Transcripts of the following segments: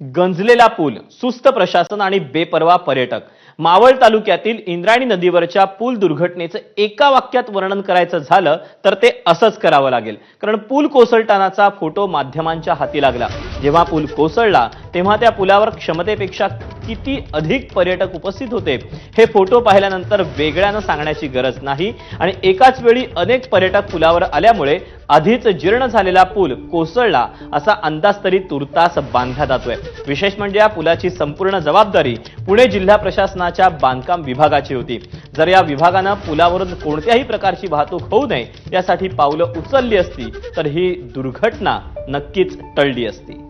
गंजलेला पूल सुस्त प्रशासन आणि बेपर्वा पर्यटक. मावळ तालुक्यातील इंद्रायणी नदीवरच्या पूल दुर्घटनेचं एका वाक्यात वर्णन करायचं झालं तर ते असंच करावं लागेल. कारण पूल कोसळतानाचा फोटो माध्यमांच्या हाती लागला. जेव्हा पूल कोसळला तेव्हा त्या पुलावर क्षमतेपेक्षा किती अधिक पर्यटक उपस्थित होते हे फोटो पाहिल्यानंतर वेगळ्यानं सांगण्याची गरज नाही. आणि एकाच वेळी अनेक पर्यटक पुलावर आल्यामुळे आधीच जीर्ण झालेला पूल कोसळला असा अंदाज तरी तुर्तास बांधला जातोय. विशेष म्हणजे या पुलाची संपूर्ण जबाबदारी पुणे जिल्हा प्रशासनाच्या बांधकाम विभागाची होती. जर या विभागानं पुलावरून कोणत्याही प्रकारची वाहतूक होऊ नये यासाठी पावलं उचलली असती तर ही दुर्घटना नक्कीच टळली असती.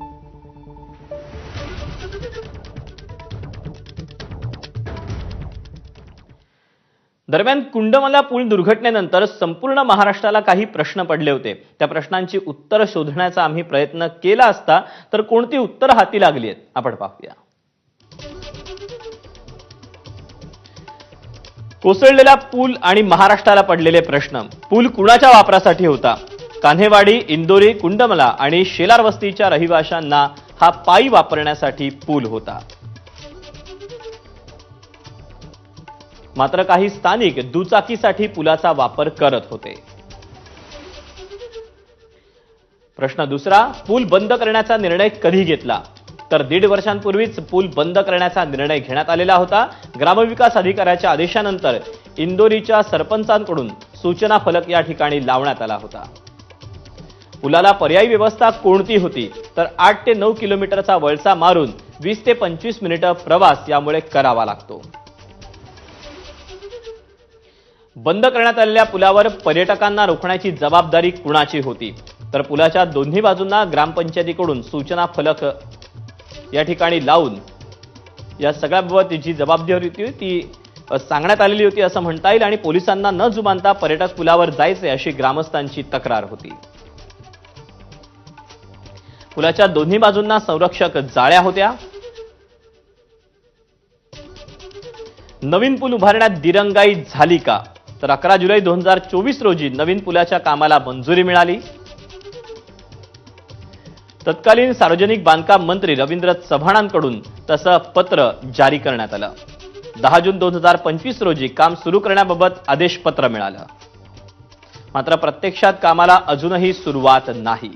दरम्यान कुंडमला पूल दुर्घटनेनंतर संपूर्ण महाराष्ट्राला काही प्रश्न पडले होते. त्या प्रश्नांची उत्तरं शोधण्याचा आम्ही प्रयत्न केला असता तर कोणती उत्तरं हाती लागली आहेत? आपण पाहूया. कोसळलेला पूल आणि महाराष्ट्राला पडलेले प्रश्न. पूल कुणाच्या वापरासाठी होता? कान्हेवाडी इंदोरी कुंडमला आणि शेलार वस्तीच्या रहिवाशांना हा पायी वापरण्यासाठी पूल होता. मात्र काही स्थानिक दुचाकीसाठी पुलाचा वापर करत होते. प्रश्न दुसरा पूल बंद करण्याचा निर्णय कधी घेतला? तर दीड वर्षांपूर्वीच पूल बंद करण्याचा निर्णय घेण्यात आलेला होता. ग्रामविकास अधिकाऱ्याच्या आदेशानंतर इंदोरीच्या सरपंचांकडून सूचना फलक या ठिकाणी लावण्यात आला होता. पुलाला पर्यायी व्यवस्था कोणती होती? तर आठ ते नऊ किलोमीटरचा वळसा मारून वीस ते पंचवीस मिनिटं प्रवास यामुळे करावा लागतो. बंद करण्यात आलेल्या पुलावर पर्यटकांना रोखण्याची जबाबदारी कुणाची होती? तर पुलाच्या दोन्ही बाजूंना ग्रामपंचायतीकडून सूचना फलक या ठिकाणी लावून या सगळ्याबाबत जी जबाबदारी होती ती सांगण्यात आलेली होती असं म्हणता येईल आणि पोलिसांना न जुमानता पर्यटक पुलावर जायचे अशी ग्रामस्थांची तक्रार होती. पुलाच्या दोन्ही बाजूंना संरक्षक जाळ्या होत्या. नवीन पूल उभारण्यात दिरंगाई झाली का? तर अकरा जुलै दोन हजार चोवीस रोजी नवीन पुलाच्या कामाला मंजुरी मिळाली. तत्कालीन सार्वजनिक बांधकाम मंत्री रवींद्र चव्हाणांकडून तसं पत्र जारी करण्यात आलं. दहा जून दोन हजार पंचवीस रोजी काम सुरू करण्याबाबत आदेशपत्र मिळालं. मात्र प्रत्यक्षात कामाला अजूनही सुरुवात नाही.